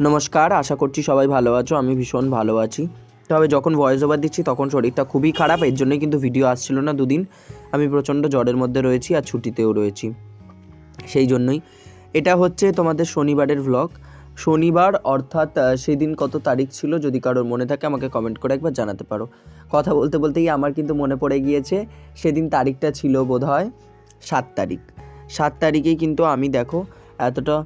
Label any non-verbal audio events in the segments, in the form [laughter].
নমস্কার, আশা করছি সবাই ভালো আছো, আমি ভীষণ ভালো আছি। তবে যখন ভয়েস ওভার দিচ্ছি, তখন শরীরটা খুবই খারাপ, এর জন্যই কিন্তু ভিডিও আসছিল না দুদিন। আমি প্রচণ্ড জ্বরের মধ্যে রয়েছি আর ছুটিতেও রয়েছি। সেই জন্যই। এটা হচ্ছে তোমাদের শনিবারের ভ্লগ শনিবার, অর্থাৎ সেদিন কত তারিখ ছিল, যদি কারোর মনে থাকে, আমাকে কমেন্ট করে একবার জানাতে পারো। কথা বলতে বলতেই আমার কিন্তু মনে পড়ে গিয়েছে, সেদিন তারিখটা ছিল বোধ হয় সাত তারিখ। সাত তারিখেই কিন্তু আমি, দেখো এতটা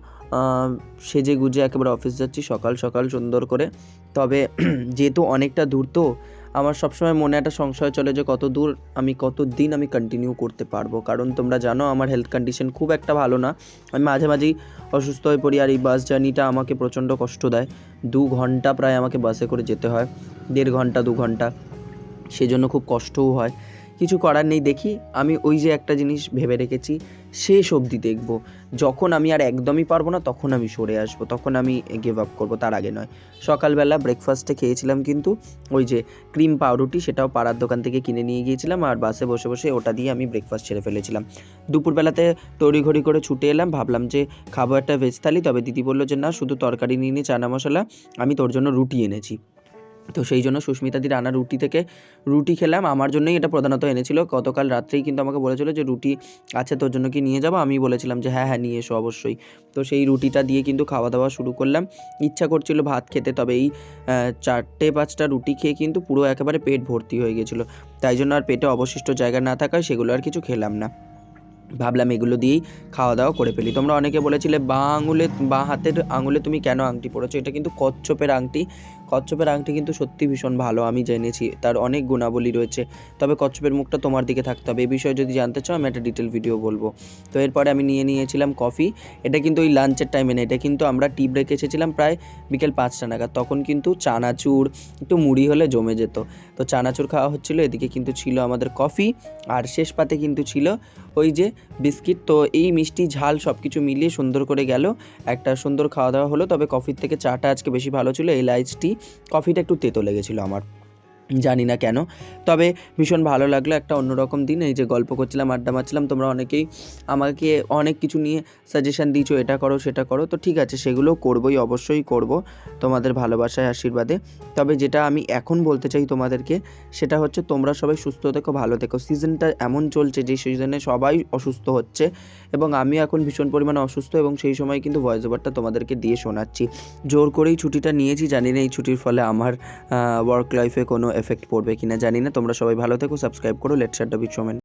সেজে গুজে একেবারে অফিস যাচ্ছি সকাল সকাল সুন্দর করে। তবে [clears throat] যেহেতু অনেকটা দূর তো, আমার সবসময় মনে একটা সংশয় চলে যে কত দূর আমি, কত দিন আমি কন্টিনিউ করতে পারব। কারণ তোমরা জানো, আমার হেলথ কন্ডিশন খুব একটা ভালো না। আমি মাঝে মাঝেই অসুস্থ হয়ে পড়ি আর এই বাস জার্নিটা আমাকে প্রচণ্ড কষ্ট দেয়। দু ঘণ্টা প্রায় আমাকে বাসে করে যেতে হয়। দেড় ঘণ্টা, দু ঘণ্টা। সেজন্য খুব কষ্টও হয়। কিছু করার নেই, দেখি আমি ওই যে একটা জিনিস ভেবে রেখেছি, শেষ অবধি দেখব। যখন আমি আর একদমই পারব না, তখন আমি সরে আসব, তখন আমি গিভ আপ করব, তার আগে নয়। সকালবেলা ব্রেকফাস্টে খেয়েছিলাম কিন্তু ওই যে ক্রিম পাউরুটি, সেটাও পাড়ার দোকান থেকে কিনে নিয়ে গিয়েছিলাম আর বাসে বসে বসে ওটা দিয়ে আমি ব্রেকফাস্ট ছেড়ে ফেলেছিলাম। দুপুরবেলাতে তড়িঘড়ি করে ছুটে এলাম, ভাবলাম যে খাব একটা ভেজ থালি, তবে দিদি বলল যে, না, শুধু তরকারি নিয়ে নিয়ে চানা মশলা, আমি তোর জন্য রুটি এনেছি। তো সেই জন্য সুস্মিতাদির আনা রুটি থেকে রুটি খেলাম। আমার জন্যই এটা প্রধানত এনেছিল। গতকাল রাত্রেই কিন্তু আমাকে বলেছিল যে, রুটি আছে তোর জন্য কি নিয়ে যাব? আমি বলেছিলাম যে হ্যাঁ হ্যাঁ নিয়ে এসো অবশ্যই। তো সেই রুটিটা দিয়ে কিন্তু খাওয়া দাওয়া শুরু করলাম। ইচ্ছা করছিল ভাত খেতে, তবে এই চারটে, পাঁচটা রুটি খেয়ে কিন্তু পুরো একেবারে পেট ভর্তি হয়ে গেছিল। তাই জন্য আর পেটে অবশিষ্ট জায়গা না থাকায় সেগুলো আর কিছু খেলাম না। ভাবলাম এগুলো দিয়েই খাওয়া দাওয়া করে ফেলি। তোমরা অনেকে বলেছিলে, বা আঙুলে, বা হাতের আঙুলে তুমি কেন আংটি পরেছো এটা কিন্তু কচ্ছপের আংটি। কচ্ছপের আংটি কিন্তু সত্যি ভীষণ ভালো, আমি জেনেছি। তার অনেক গুণাবলী রয়েছে। তবে কচ্ছপের মুখটা তোমার দিকে থাকতে হবে। এই বিষয়ে যদি জানতে চাও, আমি একটা ডিটেল ভিডিও বলব। তো এরপরে আমি নিয়ে নিয়েছিলাম কফি এটা কিন্তু ওই লাঞ্চের টাইমে না, এটা কিন্তু আমরা টি ব্রেক এসেছিলাম প্রায় বিকেল পাঁচটা নাগাদ। তখন কিন্তু চানাচুর, একটু মুড়ি হলে জমে যেত। তো চানাচুর খাওয়া হচ্ছিল, এদিকে কিন্তু ছিল আমাদের কফি আর শেষ পাতে কিন্তু ছিল ওই যে বিস্কিট। তো এই মিষ্টি, ঝাল সব কিছু মিলিয়ে সুন্দর করে গেল। একটা সুন্দর খাওয়া দাওয়া হলো, তবে কফির থেকে চাটা আজকে বেশি ভালো ছিল, এলাইচ টি কফিটা একটু তেতো লেগেছিলো আমার। জানি না কেন। তবে ভীষণ ভালো লাগল একটা অন্যরকম দিন। এই যে গল্প করছিলাম, আড্ডা মারছিলাম, তোমরা অনেকেই আমাকে অনেক কিছু নিয়ে সাজেশান দিয়েছ, এটা করো, সেটা করো। তো ঠিক আছে, সেগুলো করবোই, অবশ্যই করব তোমাদের ভালোবাসায়, আশীর্বাদে। তবে যেটা আমি এখন বলতে চাই তোমাদেরকে, সেটা হচ্ছে তোমরা সবাই সুস্থ থেকো, ভালো থেকো। সিজনটা এমন চলছে যে সিজনে সবাই অসুস্থ হচ্ছে এবং আমি এখন ভীষণ পরিমাণে অসুস্থ এবং সেই সময় কিন্তু ভয়েস ওভারটা তোমাদেরকে দিয়ে শোনাচ্ছি। জোর করেই ছুটিটা নিয়েছি, জানি না এই ছুটির ফলে আমার ওয়ার্ক লাইফে কোনো এফেক্ট পড়বে কিনা জানি না। তোমরা সবাই ভালো থেকো সাবস্ক্রাইব করো অ্যাট দ্য বিট